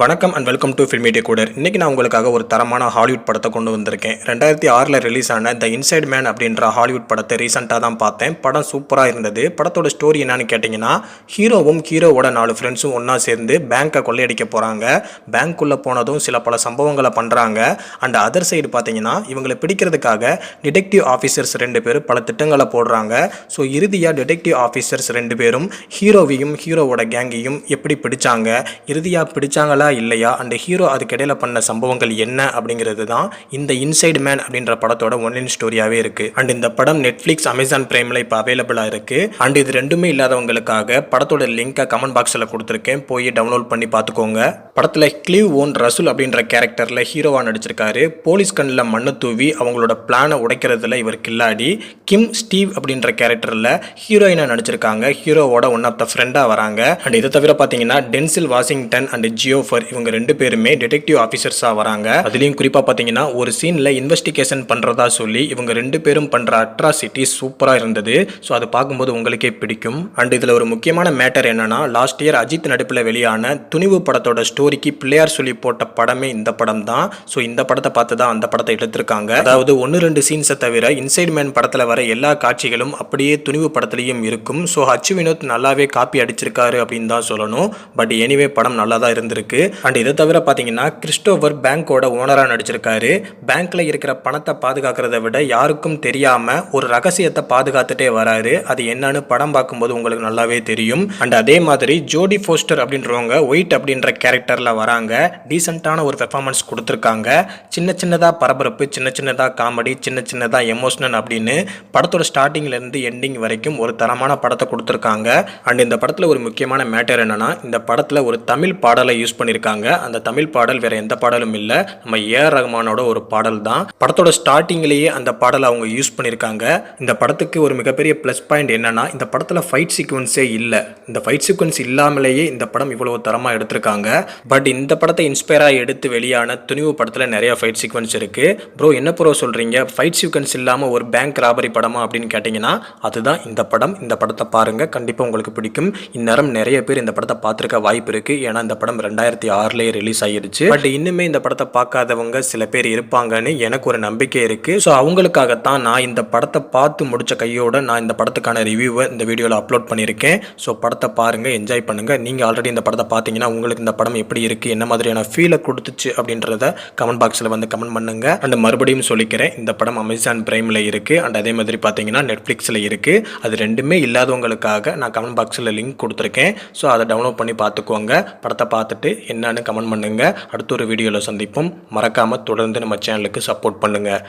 வணக்கம் and welcome to filmy கூடர் இன்றைக்கி நான் உங்களுக்காக ஒரு தரமான ஹாலிவுட் படத்தை கொண்டு வந்திருக்கேன். ரெண்டாயிரத்தி ஆறில் ரிலீஸ் ஆன த இன்சைட் மேன் அப்படின்ற ஹாலிவுட் படத்தை ரீசெண்டாக தான் பார்த்தேன். படம் சூப்பராக இருந்தது. படத்தோட ஸ்டோரி என்னன்னு கேட்டிங்கன்னா ஹீரோவும் ஹீரோவோட நாலு ஃப்ரெண்ட்ஸும் ஒன்றா சேர்ந்து பேங்க்கை கொள்ளையடிக்க போகிறாங்க பேங்க்குள்ளே போனதும் சில பல சம்பவங்களை பண்ணுறாங்க அண்ட் அதர் சைடு பார்த்தீங்கன்னா இவங்களை பிடிக்கிறதுக்காக டிடெக்டிவ் ஆஃபீஸர்ஸ் ரெண்டு பேரும் பல திட்டங்களை போடுறாங்க. ஸோ இறுதியாக டிடெக்டிவ் ஆஃபீஸர்ஸ் ரெண்டு பேரும் ஹீரோவையும் ஹீரோவோட கேங்கையும் எப்படி பிடிச்சாங்க? இறுதியாக பிடிச்சாங்களா இல்லையா? அந்த ஹீரோ அதுக்கிடையில் பண்ண சம்பவங்கள் என்ன அப்படிங்கிறது தான் இந்த இன்சைடு மேன் அப்படின்ற படத்தோட ஒன்லைன் ஸ்டோரியாகவே இருக்குது அண்ட் இந்த படம் நெட்ஃப்ளிக்ஸ் அமேசான் பிரைமில் இப்போ அவைலபிளாக இருக்குது அண்ட் இது ரெண்டுமே இல்லாதவங்களுக்காக படத்தோட லிங்கை கமெண்ட் பாக்ஸில் கொடுத்துருக்கேன். போய் டவுன்லோட் பண்ணி பார்த்துக்கோங்க படத்தில் கிளிவ் ஓன் ரசூல் அப்படின்ற கேரக்டரில் ஹீரோவாக நடிச்சிருக்காரு. போலீஸ் கண்ணில் மண்ணு தூவி அவங்களோட பிளானை உடைக்கிறதுல இவர் கில்லாடி. கிம் ஸ்டீவ் அப்படின்ற கேரக்டரில் ஹீரோயினாக நடிச்சிருக்காங்க. ஹீரோவோட ஒன் ஆஃப் த ஃப்ரெண்டாக வராங்க. அண்ட் இதை தவிர பார்த்தீங்கன்னா டென்சில் வாஷிங்டன் அண்ட் ஜியோ ஜெனிஃபர் இவங்க ரெண்டு பேருமே டிடெக்டிவ் ஆஃபீஸர்ஸாக வராங்க. அதுலேயும் குறிப்பாக பார்த்தீங்கன்னா ஒரு சீனில் இன்வெஸ்டிகேஷன் பண்ணுறதா சொல்லி இவங்க ரெண்டு பேரும் பண்ணுற அட்ராசிட்டி சூப்பராக இருந்தது. ஸோ அதை பார்க்கும்போது உங்களுக்கே பிடிக்கும். அண்ட் இதில் ஒரு முக்கியமான மேட்டர் என்னன்னா லாஸ்ட் இயர் அஜித் நடிப்பில் வெளியான துணிவு படத்தோட ஸ்டோரிக்கு பிள்ளையார் சொல்லி போட்ட படமே இந்த படம் தான் ஸோ இந்த படத்தை பார்த்து தான் அந்த படத்தை எடுத்திருக்காங்க. அதாவது ஒன்று ரெண்டு சீன்ஸை தவிர இன்சைட் மேன் படத்தில் வர எல்லா காட்சிகளும் அப்படியே துணிவு படத்துலையும் இருக்கும். ஸோ ஹச்சு வினோத் நல்லாவே காப்பி அடிச்சிருக்காரு அப்படின்னு தான் சொல்லணும். பட் எனிவே படம் நல்லா தான் இருந்திருக்கு. அண்ட் இதை தவிர பார்த்தீங்கன்னா கிறிஸ்டோவர் பேங்க்கோட ஓனராக நடிச்சிருக்காரு. பேங்க்ல இருக்கிற பணத்தை பாதுகாக்கிறத விட யாருக்கும் தெரியாம ஒரு ரகசியத்தை பாதுகாத்துட்டே வராரு. அது என்னன்னு படம் பார்க்கும்போது உங்களுக்கு நல்லாவே தெரியும். அண்ட் அதே மாதிரி ஜோடி ஃபோஸ்டர் அப்படின்றவங்க ஒயிட் அப்படின்ற கேரக்டரில் வராங்க. டீசெண்டான ஒரு பெர்ஃபார்மன்ஸ் கொடுத்துருக்காங்க. சின்ன சின்னதாக பரபரப்பு சின்ன சின்னதாக காமெடி சின்ன சின்னதாக எமோஷனல் அப்படின்னு படத்தோட ஸ்டார்டிங்லேருந்து எண்டிங் வரைக்கும் ஒரு தரமான படத்தை கொடுத்துருக்காங்க. அண்ட் இந்த படத்தில் ஒரு முக்கியமான மேட்டர் என்னன்னா இந்த படத்தில் ஒரு தமிழ் பாடலை யூஸ் பண்ணி பண்ணியிருக்காங்க. அந்த தமிழ் பாடல் வேற எந்த பாடலும் இல்லை. நம்ம ஏஆர் ரஹ்மானோட ஒரு பாடல் தான். படத்தோட ஸ்டார்டிங்லேயே அந்த பாடலை அவங்க யூஸ் பண்ணியிருக்காங்க. இந்த படத்துக்கு ஒரு மிகப்பெரிய ப்ளஸ் பாயிண்ட் என்னன்னா இந்த படத்தில் ஃபைட் சீக்வன்ஸே இல்லை. இந்த ஃபைட் சீக்வன்ஸ் இல்லாமலேயே இந்த படம் இவ்வளவு தரமாக எடுத்திருக்காங்க. பட் இந்த படத்தை இன்ஸ்பயராக எடுத்து வெளியான துணிவு படத்தில் நிறைய ஃபைட் சீக்வன்ஸ் இருக்கு. ப்ரோ என்ன ப்ரோ சொல்கிறீங்க ஃபைட் சீக்வன்ஸ் இல்லாமல் ஒரு பேங்க் ராபரி படமா அப்படின்னு கேட்டிங்கன்னா அதுதான் இந்த படம். இந்த படத்தை பாருங்கள் கண்டிப்பாக உங்களுக்கு பிடிக்கும். இந்நேரம் நிறைய பேர் இந்த படத்தை பார்த்துருக்க வாய்ப்பு இருக்குது ஏன்னா இந்த படம் ரெண்டாயிரத்தி ஆறுலேயே ரிலீஸ் ஆகிருச்சு பட் இன்னுமே இந்த படத்தை பார்க்காதவங்க சில பேர் இருப்பாங்கன்னு எனக்கு ஒரு நம்பிக்கை இருக்குது ஸோ அவங்களுக்காகத்தான் நான் இந்த படத்தை பார்த்து முடிச்ச கையோட நான் இந்த படத்துக்கான ரிவ்யூவை இந்த வீடியோவில் அப்லோட் பண்ணியிருக்கேன். ஸோ படத்தை பாருங்கள் என்ஜாய் பண்ணுங்கள் நீங்கள் ஆல்ரெடி இந்த படத்தை பார்த்தீங்கன்னா உங்களுக்கு இந்த படம் எப்படி இருக்குது என்ன மாதிரியான ஃபீலை கொடுத்துச்சு அப்படின்றத கமெண்ட் பாக்ஸில் வந்து கமெண்ட் பண்ணுங்க. அண்ட் மறுபடியும் சொல்லிக்கிறேன் இந்த படம் அமேசான் பிரைமில் இருக்குது அண்ட் அதே மாதிரி பார்த்தீங்கன்னா நெட்ஃப்ளிக்ஸில் இருக்குது அது ரெண்டுமே இல்லாதவங்களுக்காக நான் கமெண்ட் பாக்ஸில் லிங்க் கொடுத்துருக்கேன். ஸோ அதை டவுன்லோட் பண்ணி பார்த்துக்கோங்க. படத்தை பார்த்துட்டு என்னன்னு கமெண்ட் பண்ணுங்கள் அடுத்த ஒரு வீடியோவில் சந்திப்போம். மறக்காமல் தொடர்ந்து நம்ம சேனலுக்கு சப்போர்ட் பண்ணுங்கள்